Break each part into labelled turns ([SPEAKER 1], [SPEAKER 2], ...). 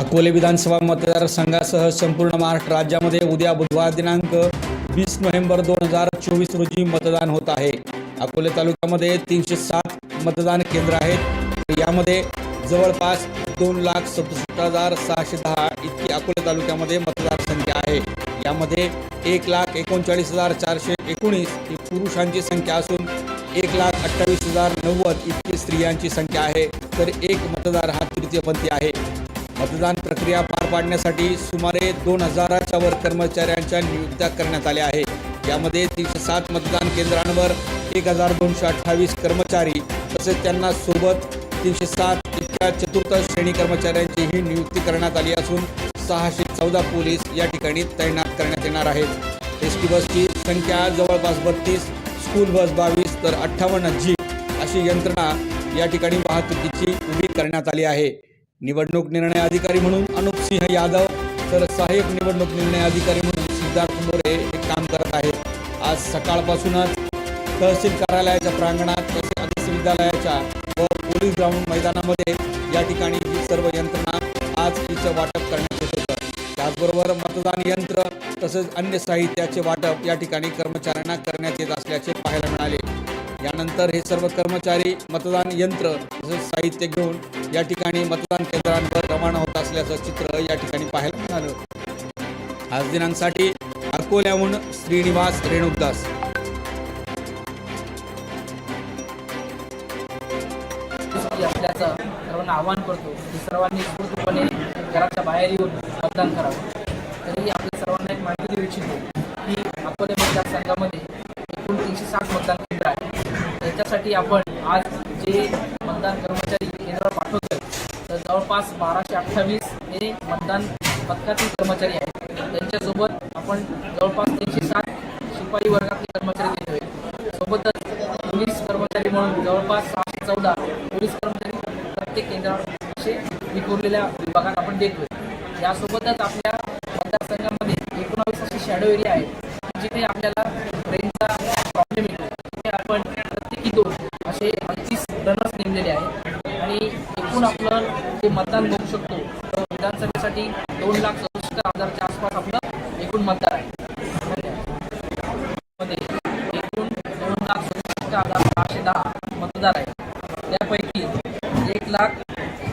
[SPEAKER 1] अकोले विधानसभा मतदारसंघासह संपूर्ण महाराष्ट्र राज्यामध्ये उद्या बुधवार दिनांक वीस नोव्हेंबर दोन हजार चोवीस रोजी मतदान होत आहे. अकोले तालुक्यामध्ये तीनशे सात मतदान केंद्र आहेत. यामध्ये जवळपास दोन लाख सदुसष्ट हजार सहाशे दहा इतकी अकोले तालुक्यामध्ये मतदार संख्या आहे. यामध्ये एक लाख एकोणचाळीस हजार चारशे एकोणीस ही पुरुषांची संख्या असून एक लाख अठ्ठावीस हजार नव्वद इतकी स्त्रियांची संख्या आहे. तर एक मतदार हा तृतीयपंथी आहे. मतदान प्रक्रिया पार पाडण्यासाठी सुमारे दोन हजाराच्या वर कर्मचाऱ्यांच्या नियुक्त्या करण्यात आल्या आहे यामध्ये तीनशे सात मतदान केंद्रांवर एक हजार दोनशे अठ्ठावीस कर्मचारी तसेच त्यांना सोबत तीनशे सात इतक्या चतुर्थ श्रेणी कर्मचाऱ्यांचीही नियुक्ती करण्यात आली असून सहाशे चौदा पोलीस या ठिकाणी तैनात करण्यात येणार आहेत. एस टी बसची संख्या जवळपास बत्तीस स्कूल बस बावीस तर अठ्ठावन्न जीप अशी यंत्रणा या ठिकाणी वाहतुकीची उभी करण्यात आली आहे. निवडणूक निर्णय अधिकारी म्हणून अनुप सिंह यादव तर सहाय्यक निवडणूक निर्णय अधिकारी म्हणून सिद्धार्थ मोरे हे काम करत आहेत. आज सकाळपासूनच तहसील कार्यालयाच्या प्रांगणात तसेच आदर्श विद्यालयाच्या व पोलीस ग्राउंड मैदानामध्ये या ठिकाणी ही सर्व यंत्रणा आज हिचं वाटप करण्यात येत होतं. त्याचबरोबर मतदान यंत्र तसेच अन्य साहित्याचे वाटप या ठिकाणी कर्मचाऱ्यांना करण्यात येत असल्याचे पाहायला मिळाले. यानंतर हे सर्व कर्मचारी मतदान यंत्र तसेच साहित्य घेऊन या ठिकाणी मतदान केंद्रांवर रवाना होत असल्याचं चित्र या ठिकाणी पाहायला मिळालं. आज दिनांकसाठी अकोल्याहून श्रीनिवास रेणुकदास.
[SPEAKER 2] असल्याचं सर्वांना आवाहन करतो की सर्वांनी स्फूर्तपणे घराच्या बाहेर येऊन मतदान करावं. तरी आपल्या सर्वांना एक माहिती देऊ इच्छितो की अकोले मतदारसंघामध्ये एकूण तीनशे साठ मतदान केंद्र आहे. त्याच्यासाठी आपण आज जे मतदान कर्मचारी जवळपास बाराशे अठ्ठावीस हे मतदान पथकातील कर्मचारी आहेत. त्यांच्यासोबत आपण जवळपास तीनशे सात शिपाई वर्गातले कर्मचारी घेतोय सोबतच पोलीस कर्मचारी म्हणून जवळपास सहाशे चौदा पोलीस कर्मचारी प्रत्येक केंद्रावर असे विखुरलेल्या विभागात आपण देतोय यासोबतच आपल्या मतदारसंघामध्ये एकोणावीस असे शॅडो एरिया आहेत जिथे आपल्याला ट्रेनचा प्रॉब्लेम येतो. तिथे आपण प्रत्येकी दोन असे अडतीस रनर्स नेमलेले आहेत. आणि एकूण आपलं जे मतदान करू शकतो. तर विधानसभेसाठी दोन लाख सदुसष्ट हजारच्या आसपास आपलं एकूण मतदार आहे. एकूण दोन लाख सदुसष्ट हजार सहाशे दहा मतदार आहेत. त्यापैकी एक लाख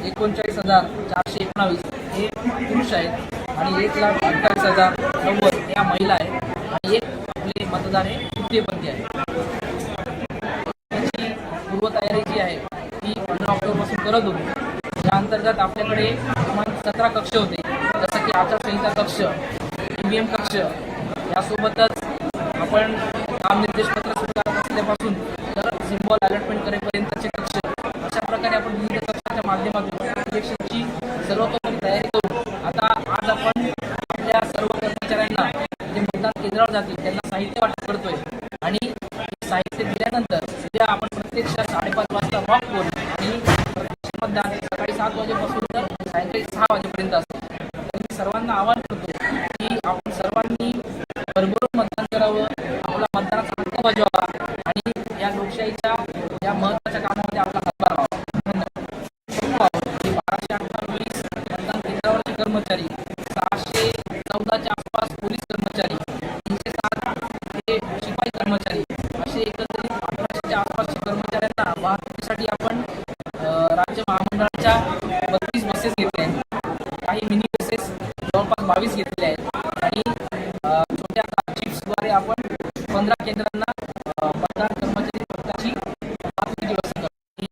[SPEAKER 2] एकोणचाळीस हजार चारशे एकोणावीस हे पुरुष आहेत आणि एक लाख अठ्ठावीस हजार नव्वद या महिला आहेत. आणि एक आपले मतदार हे तृतीयपंथी आहे त्याची पूर्वतयारी जी आहे ती पंधरा ऑक्टोबरपासून करत होती. अंतर्गत आपल्याकडे किमान सतरा कक्ष होते. जसं की आचारसंहिता कक्ष ईव्हीएम कक्ष यासोबतच आपण काम निर्देशपत्र स्वीकारत असल्यापासून तर सिम्बॉल अलॉटमेंट करेपर्यंतचे कक्ष अशा प्रकारे आपण विविध कक्षाच्या माध्यमातून इलेक्शनची सर्वतोपरी तयारी करू आता आज आपण आपल्या सर्व कर्मचाऱ्यांना जे मतदान केंद्रावर जातील त्यांना साहित्य वाटप करतोय. आणि साहित्य दिल्यानंतर उद्या आपण प्रत्यक्ष साडेपाच वाजता वॉक करू आणि प्रत्यक्ष मतदान सकाळी सात वाजेपासून तर सायंकाळी सहा वाजेपर्यंत असतो. तर मी सर्वांना आवाहन करतो की आपण सर्वांनी भरभरून मतदान करावं आपला मतदानाचा हक्क बजावावा आणि या लोकशाहीच्या या महत्त्वाच्या कामामध्ये आपला हातभार व्हावा बाराशे अठ्ठावीस मतदान केंद्रावरचे कर्मचारी सहाशे चौदाच्या आसपास पोलीस कर्मचारी तीनशे सात हे शिपाई कर्मचारी असे एकत्रित अठराशेच्या आसपासच्या कर्मचाऱ्यांना वाहतुकीसाठी आपण राज्य महामंडळाच्या बावीस घेतल्या